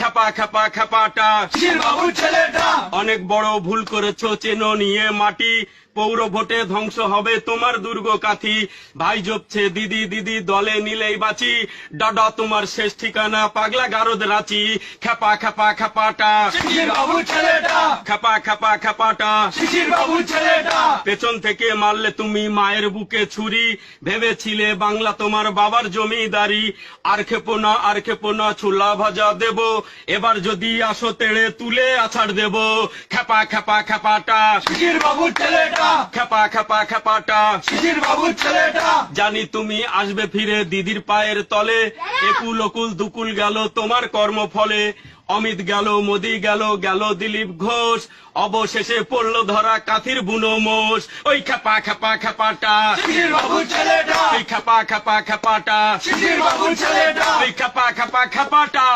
খেপা খেপা খেপাটা। শিশির বাবুর ছেলেটা। অনেক বড় ভুল করেছ চেনো নিয়ে মাটি। পৌর ভোটে ধ্বংস হবে তোমার দুর্গ কাথি ভাই জপছে দিদি দিদি দলে নিলেই বাঁচি। ডাডা তোমার শেষ ঠিকানা পাগলা গারদ রাঁচি। খেপা খেপা খেপাটা। শিশির বাবুর ছেলেটা। খেপা খেপা খেপাটা। শিশির বাবুর ছেলেটা। পেছন থেকে মারলে তুমি মায়ের বুকে ছুরি। ভেবেছিলে বাংলা তোমার বাবার জমিদারি। আর খেপো না আর খেপো না ছোলা ভাজা দেব। এবার যদি আসো তেড়ে তুলে আছাড় দেব। খেপা খেপা খেপাটা শিশির বাবুর ছেলেটা। খেপা খেপা খেপাটা শিশির বাবুর ছেলেটা। জানি তুমি আসবে ফিরে দিদির পায়ের তলে। একুল অকুল দুকুল গেল তোমার কর্মফলে। অমিত গেল মোদি গেল গেল দিলীপ ঘোষ। অবশেষে পড়ল ধরা কাথির বুনো মোষ। ওই খেপা খেপা খেপাটা শিশির বাবুর ছেলেটা। ওই খেপা খেপা খেপাটা ওই খেপা খেপা খেপাটা